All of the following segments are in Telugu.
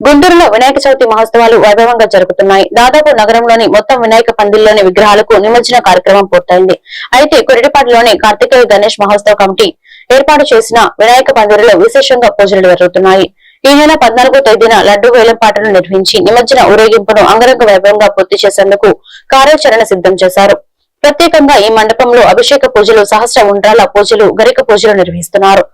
గుంటూరులో వినాయక చవితి మహోత్సవాలు వైభవంగా జరుగుతున్నాయి దాదాపు నగరంలోని మొత్తం వినాయక పందిల్లోని విగ్రహాలకు నిమజ్జన కార్యక్రమం పూర్తయింది. అయితే కొరిటిపాడులోని కార్తికేయ గణేష్ మహోత్సవ కమిటీ ఏర్పాటు చేసిన వినాయక పందిరిలో విశేషంగా పూజలు జరుగుతున్నాయి. ఈ నెల పద్నాలుగో తేదీన లడ్డు వేలంపాటను నిర్వహించి నిమజ్జన ఊరేగింపును అంగరంగ వైభవంగా పూర్తి చేసేందుకు కార్యాచరణ సిద్ధం చేశారు. ప్రత్యేకంగా ఈ మండపంలో అభిషేక పూజలు సహస్ర ఉండ్రాల పూజలు గరిక పూజలు నిర్వహిస్తున్నారు.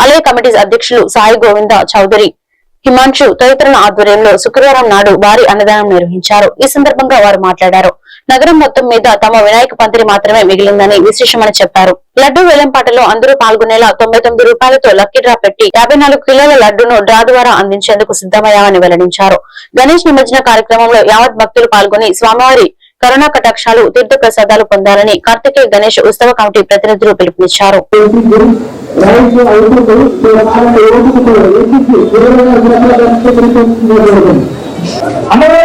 ఆలయ కమిటీ అధ్యక్షులు సాయి గోవింద చౌదరి హిమాంశు తదితరుల ఆధ్వర్యంలో శుక్రవారం నాడు భారీ అన్నదానం నిర్వహించారు. ఈ సందర్భంగా వారు మాట్లాడారు. నగరం మొత్తం మీద తమ వినాయక పందిరి మాత్రమే మిగిలిందని విశేషమని చెప్పారు. లడ్డు వేలంపాటలో అందరూ పాల్గొనేలా తొంభై తొమ్మిది రూపాయలతో లక్కీ డ్రా పెట్టి యాభై నాలుగు కిలోల లడ్డును డ్రా ద్వారా అందించేందుకు సిద్దమయ్యామని వెల్లడించారు. గణేష్ నిమజ్జన కార్యక్రమంలో యావత్ భక్తులు పాల్గొని స్వామివారి కరుణా కటాక్షాలు తీర్థ ప్రసాదాలు పొందాలని కార్తికేయ గణేష్ ఉత్సవ కమిటీ ప్రతినిధులు పిలుపునిచ్చారు. రైతు అవుతుంది అమ్మవారి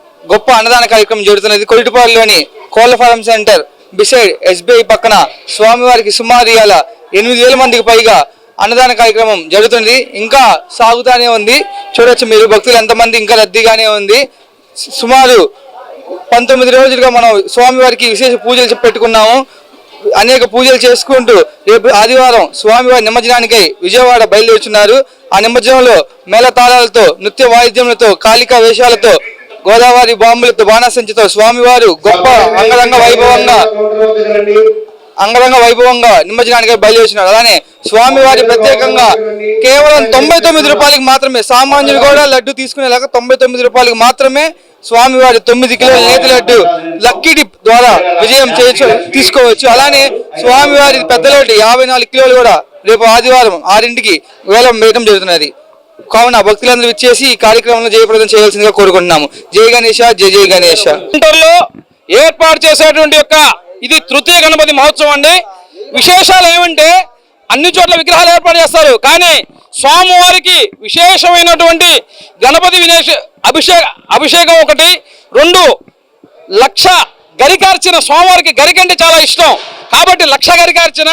గొప్ప అన్నదాన కార్యక్రమం జరుగుతున్నది. కొరిటిపాడులోని కోళ్ళ ఫారం సెంటర్ బిసైడ్ ఎస్బీఐ పక్కన స్వామివారికి సుమారు ఇవాళ ఎనిమిది వేల మందికి పైగా అన్నదాన కార్యక్రమం జరుగుతుంది ఇంకా సాగుతానే ఉంది. చూడొచ్చు మీరు భక్తులు ఎంతమంది ఇంకా రద్దీగానే ఉంది. సుమారు పంతొమ్మిది రోజులుగా మనం స్వామివారికి విశేష పూజలు పెట్టుకున్నాము. అనేక పూజలు చేసుకుంటూ రేపు ఆదివారం స్వామివారి నిమజ్జనానికై విజయవాడ బయలుదేరుచున్నారు. ఆ నిమజ్జనంలో మేళతాళాలతో నృత్య వాయిద్యములతో కాళికా వేషాలతో గోదావరి బాంబులతో బాణాసంచితో స్వామివారు గొప్ప అంగరంగ వైభవంగా అంగరంగ వైభవంగా నిమజ్జనానికి బయలుదేరినారు. అలానే స్వామివారి ప్రత్యేకంగా కేవలం తొంభై తొమ్మిది రూపాయలకి మాత్రమే సామాన్యులు కూడా లడ్డు తీసుకునేలాగా తొంభై తొమ్మిది రూపాయలకి మాత్రమే స్వామివారి తొమ్మిది కిలోల నేతి లడ్డు లక్కీ డిప్ ద్వారా విజయం చేయొచ్చు తీసుకోవచ్చు. అలానే స్వామివారి పెద్ద లడ్డు యాభై నాలుగు కిలోలు కూడా రేపు ఆదివారం ఆరింటికి వేలం వేయడం జరుగుతున్నది. కావున భక్తులందరూ ఇచ్చేసి ఈ కార్యక్రమంలో జయప్రదం చేయాల్సిందిగా కోరుకుంటున్నాము. జై గణేష జయ జయ గణేష. ఏర్పాటు చేసేటువంటి యొక్క ఇది తృతీయ గణపతి మహోత్సవం అండి. విశేషాలు ఏమంటే అన్ని చోట్ల విగ్రహాలు ఏర్పాటు చేస్తారు. కానీ స్వామివారికి విశేషమైనటువంటి గణపతి వినేష అభిషేక అభిషేకం ఒకటి రెండు లక్ష గరికార్చిన స్వామివారికి గరికంటే చాలా ఇష్టం. కాబట్టి లక్ష గరికార్చన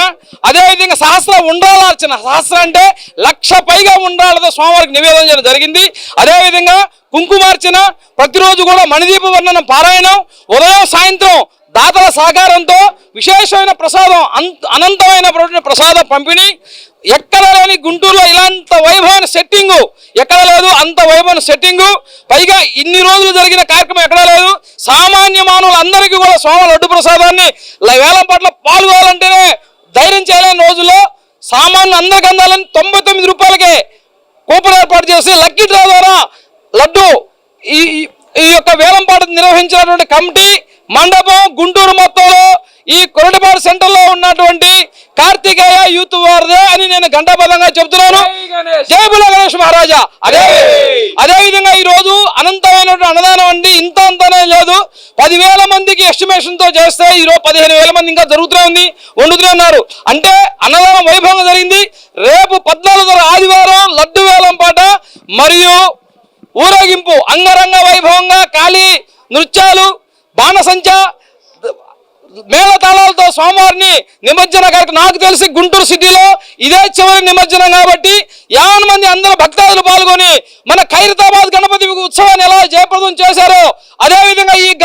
అదేవిధంగా సహస్ర ఉండ్రాలార్చన సహస్ర అంటే లక్ష పైగా ఉండ్రాలతో స్వామివారికి నివేదన చేయడం జరిగింది. అదేవిధంగా కుంకుమార్చన ప్రతిరోజు కూడా మణిదీప వర్ణనం పారాయణం ఉదయం సాయంత్రం దాతల సహకారంతో విశేషమైన ప్రసాదం అంత అనంతమైన ప్రసాదం పంపిణీ. ఎక్కడ లేని గుంటూరులో ఇలాంత వైభవమైన సెట్టింగు ఎక్కడ లేదు అంత వైభవమైన సెట్టింగు పైగా ఇన్ని రోజులు జరిగిన కార్యక్రమం ఎక్కడా లేదు. సామాన్య మానవులందరికీ కూడా సోమ లడ్డు ప్రసాదాన్ని వేలం పట్ల పాల్గొనాలంటేనే ధైర్యం చేయలేని రోజుల్లో సామాన్య అందరికి అందాలని తొంభై తొమ్మిది రూపాయలకే కూపన్ ఏర్పాటు చేసి లక్కీ డ్రా ద్వారా లడ్డు ఈ ఈ- యొక్క వేలంపాట నిర్వహించినటువంటి కమిటీ మండపం గుంటూరు మొత్తంలో ఈ కొరటిపాడు సెంటర్లో ఉన్నటువంటి కార్తికేయ యూత్ వారిదే అని నేను గంటాబద్ధంగా చెబుతున్నాను జై బుల గణేష్ మహారాజా. అదే అదే విధంగా ఈ రోజు అనంతమైనటువంటి అన్నదానం అండి. ఇంత అంతనే లేదు. పదివేల మందికి ఎస్టిమేషన్తో చేస్తే ఈ రోజు పదిహేను వేల మంది ఇంకా జరుగుతూనే ఉంది. వండుతూనే ఉన్నారు. అంటే అన్నదానం వైభవంగా జరిగింది. రేపు పద్నాలుగు ఆదివారం లడ్డు వేలం పాట మరియు ఊరేగింపు అంగరంగ వైభవంగా కాళీ నృత్యాలు బాణసంచ మేళతాళాలతో స్వామివారిని నిమజ్జన కార్యక్రమం నాకు తెలిసి గుంటూరు సిటీలో ఇదే చివరి నిమజ్జనం కాబట్టి యావన మంది అందరూ భక్తాదులు పాల్గొని మన ఖైరతాబాద్ గణపతి ఉత్సవాన్ని ఎలా జయప్రదం చేశారో అదేవిధంగా ఈ